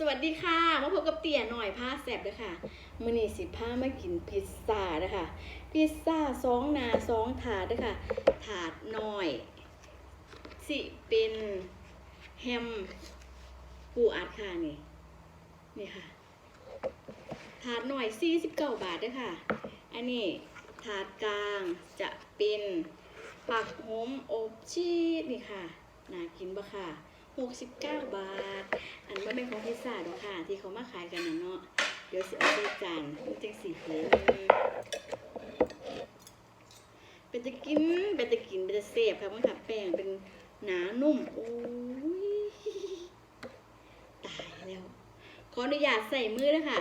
สวัสดีค่ะ มาพบกับเตี่ยหน่อยผ้าแสบเลยค่ะมือนี่สิผ้ามากินพิซซ่าเด้อค่ะพิซซ่าสองนาสองถาดเด้อค่ะถาดหน้อย สิเป็นแฮมปูอัดค่ะนี่นี่ค่ะ ถาดหน่อย49บาทเด้อค่ะอันนี้ถาดกลางจะเป็นผักโหมอบชีสนี่ค่ะน่ากินปะค่ะ 69 บาท อันว่าเป็นของพิซซ่าดอกค่ะ ที่เขามาขายกันนะเนาะ เดี๋ยวสิเอาไปจานมันจังสีเห็นเป็นจะกิน เป็นจะกิน เป็นจะเสพค่ะมันค่ะแป้งเป็นหนานุ่ม โอ้ย ตายแล้ว ขออนุญาตใส่มือนะคะ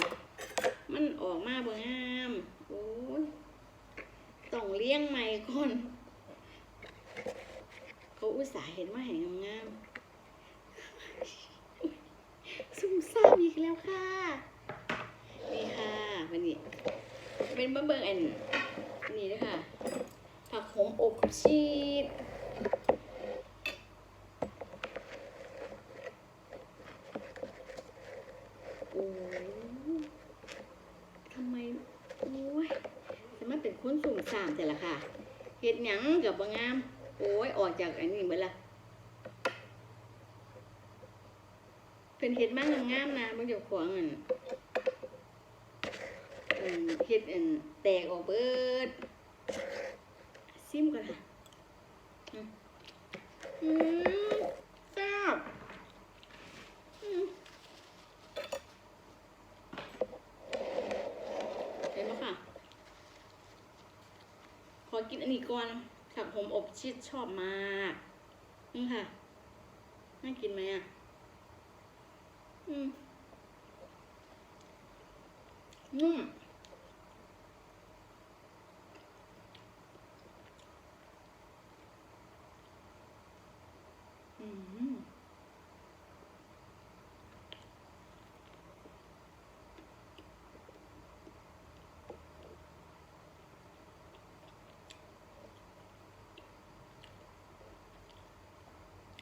มันออกมาบ่งาม โอ้ยต้องเลี้ยงใหม่ก่อน เขาอุตส่าห์เห็นว่าแห่งงามๆ ซุ่มซ่ามอีกแล้วค่ะ นี่ค่ะวันนี้ เป็นมะเบิงอันนี่นะคะ ผักโขมอบ ชีสทำไมโอ้ยแต่มันเป็นคนสุ่มสามแต่ละค่ะ เห็ดหยังกับบางงาม โอ้ย ออกจากอันนี้เมื่อละเป็นเห็ดมากงามๆนะบางเดี๋ยวขวางอันอันเห็ดอันแตกออกเบิดซิมก่อนค่ะ อืมแซ่บเห็นไหมค่ะ ขอกินอันนี้ก่อนผักผมอบชีสชอบมากนี่ค่ะ น่ากินไหมอะ อืม นุ่ม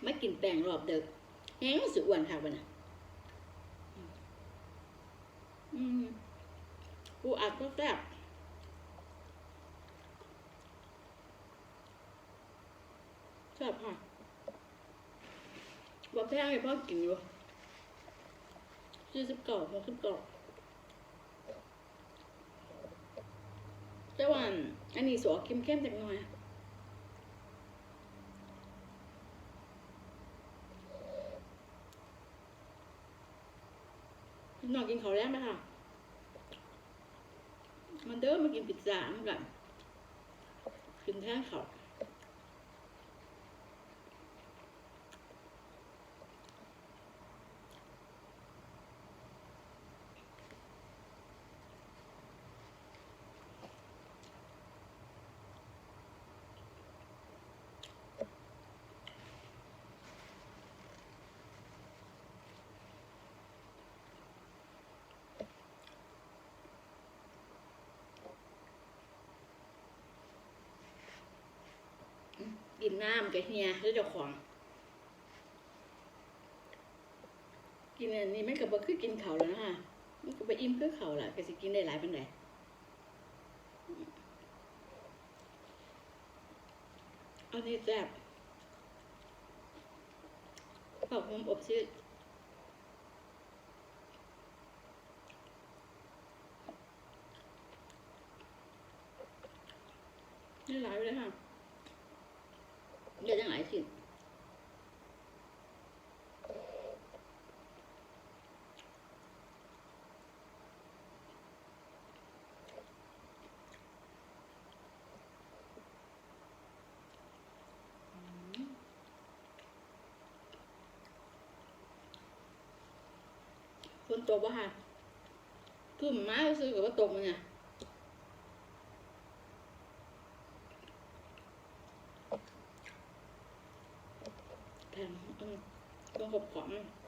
ไม่กินแป้งรอบเดึกแห้งสุดอ้วนค่ะวันน่ะอืมปูอัดก็แซ่บแซ่บค่ะ ว่าแพงให้พ่อกินอยู่สี่สิบเก้าหกสิบเก้าแต่ว่าอันนี้สวเข้มเข้มๆจักหน่อยน้องกินเขาวแรงไหมคะมันเด้อมากินพิซซ่าเหมือนกันกินแท่งเขาวกิ น้ำกับเฮียแล้วเจ้าของ กินอันนี้ไมันก็บ่คือกินเขาแล้วนะคะมันก็ไปอิ่มคือเขาล่ะก็สิกินได้หลายปานใดอันนี้แซ่บผักผมอบชีสนี่หลายไปเลยค่ะ เดี๋ยวจะหลายสิ่ง คนตกปะค่ะคือหมาซื้อกับว่าตกมันเนี่ยแผ่นอืมต้องขบขอม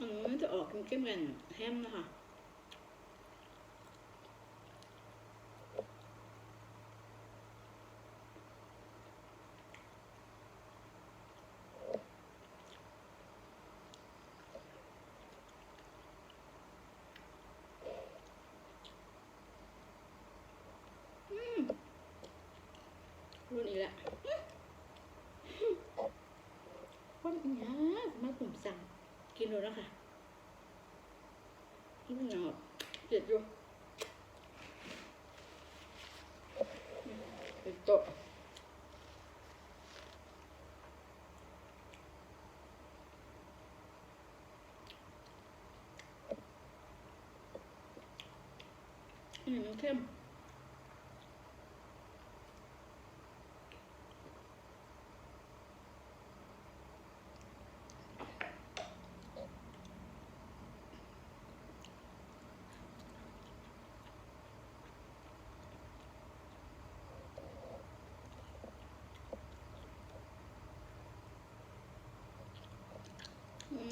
มันจะออกเข้มๆกันแฮมนะคะ รุ่นอีกแล้วคนอีหยังมาผมสั่ง กินดูแล้วค่ะนี่มันยังแบบเด็ดอยู่เป็นโต๊ะอืมมันเข้ม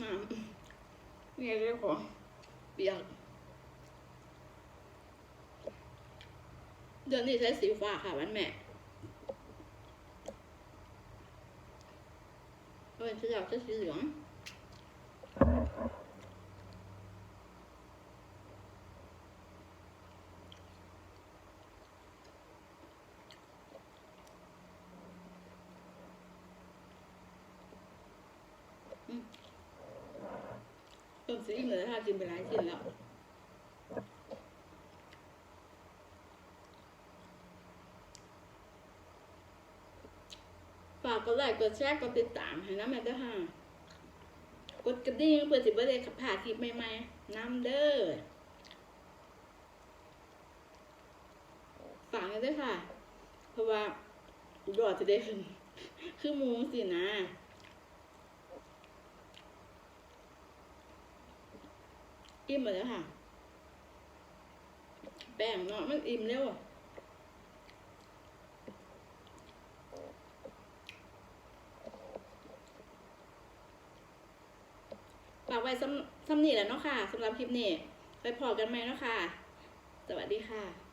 น้ำนี่เรียกของเปียกเดือนนี้ใช้สีฟ้าค่ะวันแม่เออจะอยากใช้สีเหลือง เริ่มสีเหลืองค่ะกินไปหลายชิ้นแล้วฝากกดไลค์กดแชร์กดติดตามให้น้ำแม่ด้วยค่ะกดกระดิ่งเพื่อสิบได้ขับผ่าคลิปใหม่ๆน้ำเด้อฝากกันด้วยค่ะ เพราะว่าอุดจะได้ขึ้นคือมูสินะ อิ่มหมดแล้วค่ะ แป้งเนาะมันอิ่มเร็วอะฝากไว้ซ้ำซ้ำนี่แหละเนาะค่ะสำหรับคลิปนี้ไปพอกันไหมเนาะค่ะ สวัสดีค่ะ